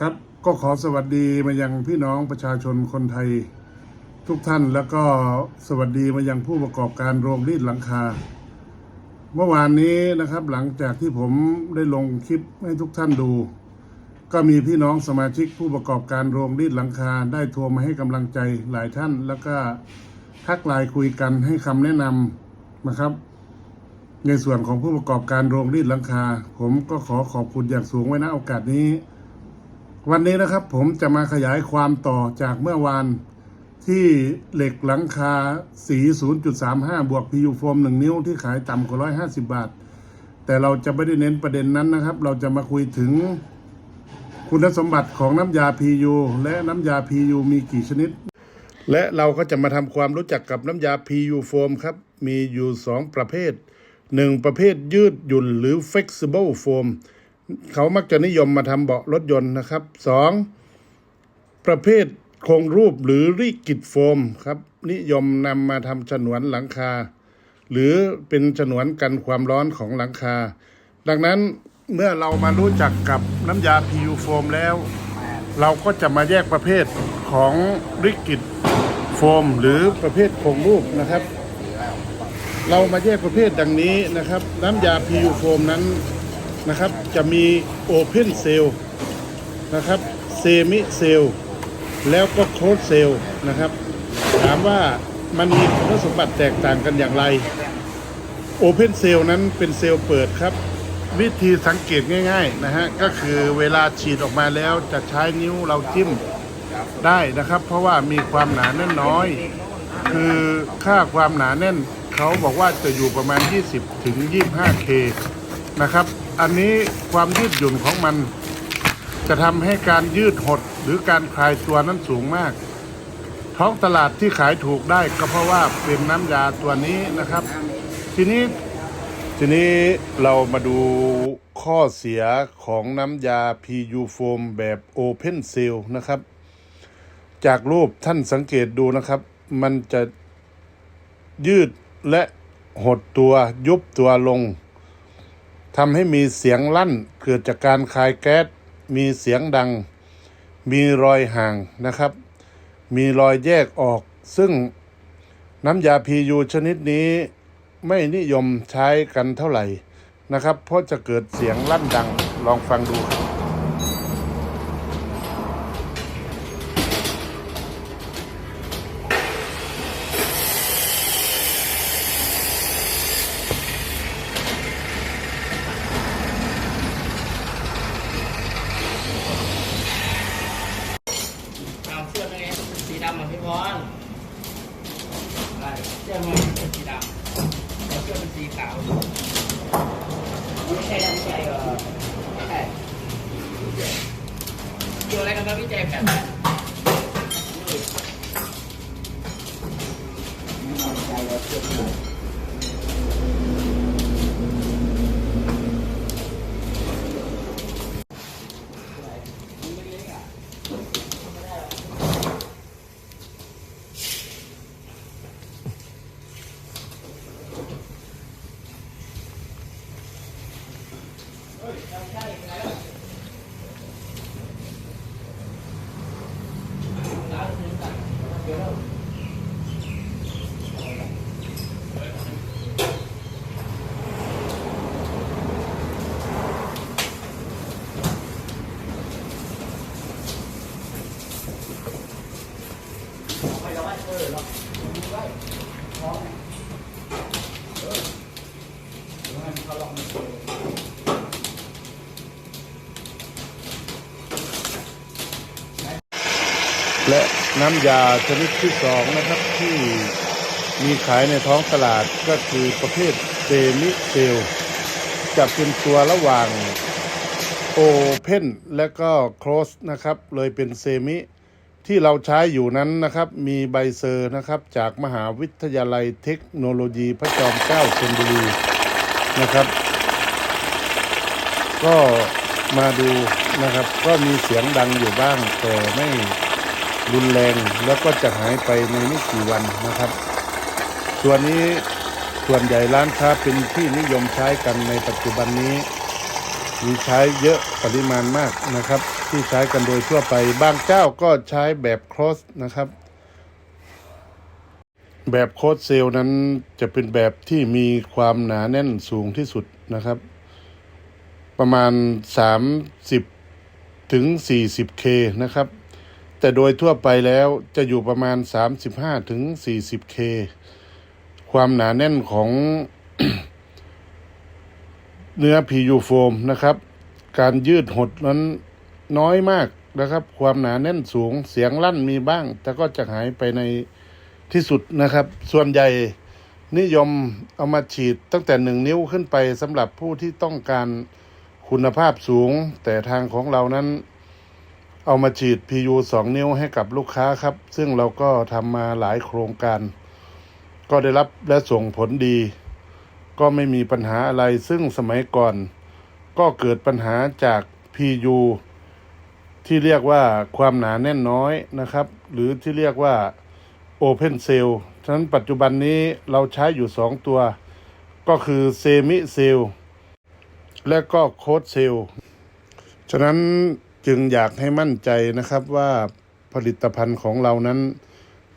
ครับก็ขอสวัสดีมายังพี่น้องประชาชนคนไทยทุกท่านแล้วก็สวัสดีมายังผู้ประกอบการโรงรีดหลังคา เมื่อวานนี้นะครับหลังจากที่ผมได้ลงคลิปให้ทุกท่านดู ก็มีพี่น้องสมาชิกผู้ประกอบการโรงรีดหลังคา ได้โทรมาให้กำลังใจหลายท่าน แล้วก็ทักไลน์คุยกันให้คำแนะนำนะครับ ในส่วนของผู้ประกอบการโรงรีดหลังคา ผมก็ขอขอบคุณอย่างสูงไว้นะโอกาสนี้ วันนี้นะครับผมจะมาขยายความต่อจากเมื่อวานที่เหล็กหลังคาสี 0.35 บวก PU โฟม1 นิ้วที่ขายต่ำกว่า 150 บาท แต่เราจะไม่ได้เน้นประเด็นนั้นนะครับ เราจะมาคุยถึงคุณสมบัติของน้ำยา PU และน้ำยา PU มีกี่ชนิด และเราก็จะมาทำความรู้จักกับน้ำยา PU โฟมครับ มีอยู่ 2 ประเภท 1 ประเภทยืดหยุ่นหรือ flexible foam เขามักจะนิยมมาทำเบาะรถยนต์นะครับ 2. ประเภทโครงรูปหรือรีกิดโฟมครับ นิยมนำมาทำฉนวนหลังคา หรือเป็นฉนวนกันความร้อนของหลังคา ดังนั้นเมื่อเรามารู้จักกับน้ำยา PU โฟมแล้ว เราก็จะมาแยกประเภทของริกิดโฟม หรือประเภทโครงรูปนะครับ เรามาแยกประเภทดังนี้นะครับ น้ำยา PU โฟมนั้น นะครับ จะมี Open Cell นะครับ Semi Cell แล้วก็ Closed Cell นะครับ ถามว่ามันมีคุณสมบัติแตกต่างกันอย่างไร Open Cell นั้นเป็นเซลล์เปิดครับ วิธีสังเกตง่ายๆนะฮะก็คือเวลาฉีดออกมาแล้วจะใช้นิ้วเราจิ้มได้นะครับ เพราะว่ามีความหนาแน่นน้อย คือค่าความหนาแน่นเขาบอกว่าจะอยู่ประมาณ 20ถึง 25K นะครับ อันนี้ความยืดหยุ่นของมัน จะทำให้การยืดหดหรือการคลายตัวนั้นสูงมาก ท้องตลาดที่ขายถูกได้ก็เพราะว่าเป็นน้ำยาตัวนี้นะครับ ทีนี้ทีนี้เรามาดูข้อเสียของน้ำยา PU Foam แบบ Open Seal นะครับ จากรูปท่านสังเกตดูนะครับ มันจะยืดและหดตัวยุบตัวลง ทำให้มีเสียงลั่นเกิดจากการคายแก๊ส มีเสียงดัง มีรอยห่างนะครับ มีรอยแยกออก ซึ่งน้ำยา PU ชนิดนี้ไม่นิยมใช้กันเท่าไหร่นะครับ เพราะจะเกิดเสียงลั่นดัง ลองฟังดูครับ เอาเสื้อเป็นไงสีดำอะพี่พรอะไรเสื้อมันเป็นสีดำแล้วเสื้อเป็นสีขาวไม่ใช่ไม่ใช่เออไม่ใช่ เกี่ยวอะไรกัน ครับพี่และน้ำยาชนิดที่สองนะครับที่มีขายในท้องตลาดก็คือประเภทเซมิเซลจะเป็นตัวระหว่างโอเพนและก็โคลสนะครับ เลยเป็นเซมิที่เราใช้อยู่นั้นนะครับ มีใบเซอร์นะครับ จากมหาวิทยาลัยเทคโนโลยีพระจอมเกล้าธนบุรีนะครับ ก็มาดูนะครับ ก็มีเสียงดังอยู่บ้าง แต่ไม่รุนแรงแล้วก็จะหายไปในไม่กี่วันนะครับ ส่วนนี้ส่วนใหญ่ร้านค้าเป็นที่นิยมใช้กันในปัจจุบันนี้ มีใช้เยอะปริมาณมากนะครับ ที่ใช้กันโดยทั่วไปบางเจ้าก็ใช้แบบโครสนะครับ แบบโคดเซลนั้นจะเป็นแบบที่มีความหนาแน่นสูงที่สุดนะครับ ประมาณ 30 ถึง 40K นะครับ แต่โดยทั่วไปแล้วจะอยู่ประมาณ 35 ถึง 40K ความหนาแน่นของเนื้อ PU โฟมนะครับ การยืดหดนั้นน้อยมากนะครับ ความหนาแน่นสูงเสียงลั่นมีบ้าง แต่ก็จะหายไปในที่สุดนะครับ ส่วนใหญ่นิยมเอามาฉีดตั้งแต่หนึ่งนิ้วขึ้นไปสำหรับผู้ที่ต้องการ คุณภาพสูง แต่ทางของเรานั้น เอามาฉีด PU 2 นิ้วให้กับลูกค้าครับ ซึ่งเราก็ทำมาหลายโครงการ ก็ได้รับและส่งผลดี ก็ไม่มีปัญหาอะไรซึ่งสมัยก่อน ก็เกิดปัญหาจาก PU ที่เรียกว่าความหนาแน่นน้อยนะครับ หรือที่เรียกว่า Open Cell ฉะนั้นปัจจุบันนี้เราใช้อยู่ 2 ตัว ก็คือ Semi Cell และก็ Code Cell ฉะนั้นจึงอยากให้มั่นใจนะครับว่าผลิตภัณฑ์ของเรานั้น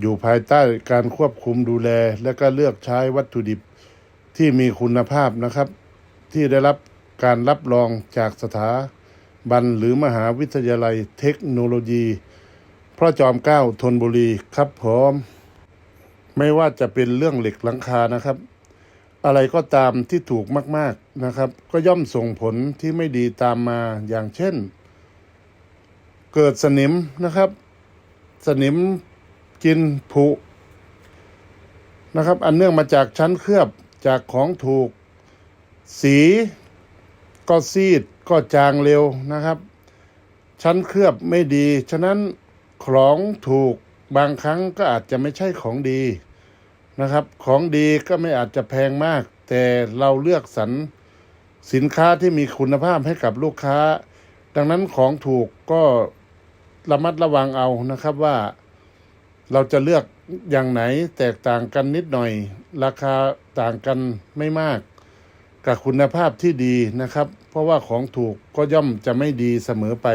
อยู่ภายใต้การควบคุมดูแล และก็เลือกใช้วัตถุดิบที่มีคุณภาพนะครับ ที่ได้รับการรับรองจากสถาบันหรือมหาวิทยาลัยเทคโนโลยีพระจอมเกล้าธนบุรีครับผมไม่ว่าจะเป็นเรื่องเหล็กหลังคานะครับ อะไรก็ตามที่ถูกมาก ๆนะครับ ก็ย่อมส่งผลที่ไม่ดีตามมาอย่างเช่น เกิดสนิมนะครับ สนิมกินผุนะครับ อันเนื่องมาจากชั้นเคลือบจากของถูก สีก็ซีดก็จางเร็วนะครับ ชั้นเคลือบไม่ดี ฉะนั้นของถูกบางครั้งก็อาจจะไม่ใช่ของดี นะครับ ของดีก็ไม่อาจจะแพงมาก แต่เราเลือกสรรสินค้าที่มีคุณภาพให้กับลูกค้า ดังนั้นของถูกก็ระมัดระวังเอานะครับว่าเราจะเลือกอย่างไหนแตกต่างกันนิดหน่อย ราคาต่างกันไม่มาก กับคุณภาพที่ดีนะครับ เพราะว่าของถูกก็ย่อมจะไม่ดีเสมอไป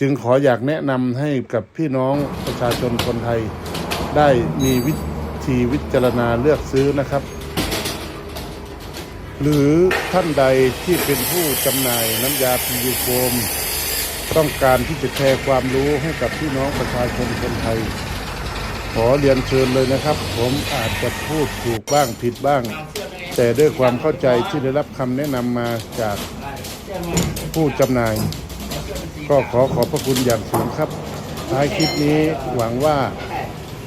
จึงขออยากแนะนำให้กับพี่น้องประชาชนคนไทยได้มีวิ ธีวิจารณาเลือกซื้อนะครับ หรือท่านใดที่เป็นผู้จำหน่ายน้ำยาพียูโฟมต้องการที่จะแชร์ความรู้ให้กับพี่น้องประชาชนคนไทย ขอเรียนเชิญเลยนะครับ ผมอาจจะพูดถูกบ้างผิดบ้าง แต่ด้วยความเข้าใจที่ได้รับคำแนะนำมาจากผู้จำหน่าย ก็ขอขอบพระคุณอย่างสูงครับท้ายคลิปนี้หวังว่า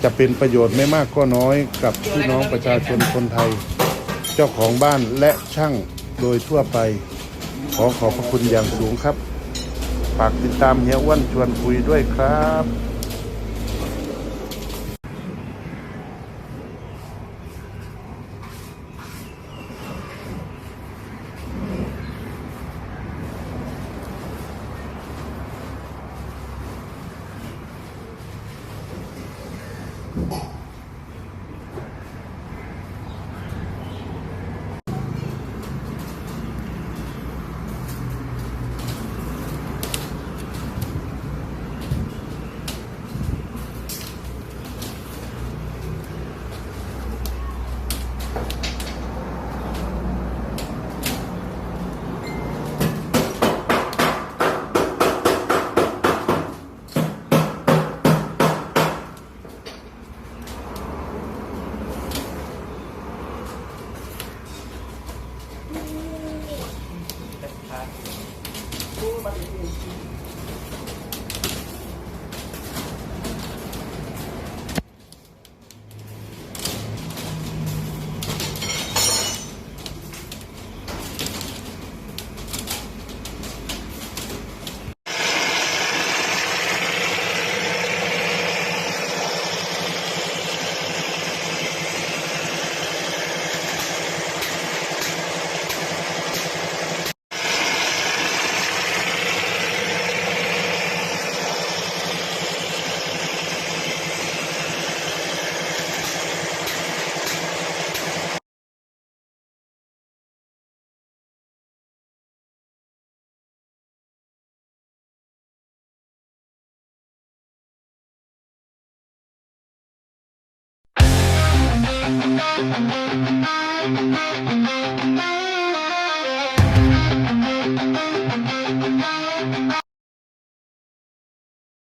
จะเป็นประโยชน์ไม่มากก็น้อยกับพี่น้องประชาชนคนไทย เจ้าของบ้านและช่างโดยทั่วไป ขอขอบพระคุณอย่างสูงครับ ฝากติดตามเฮียอ้วนชวนคุยด้วยครับ Thank you.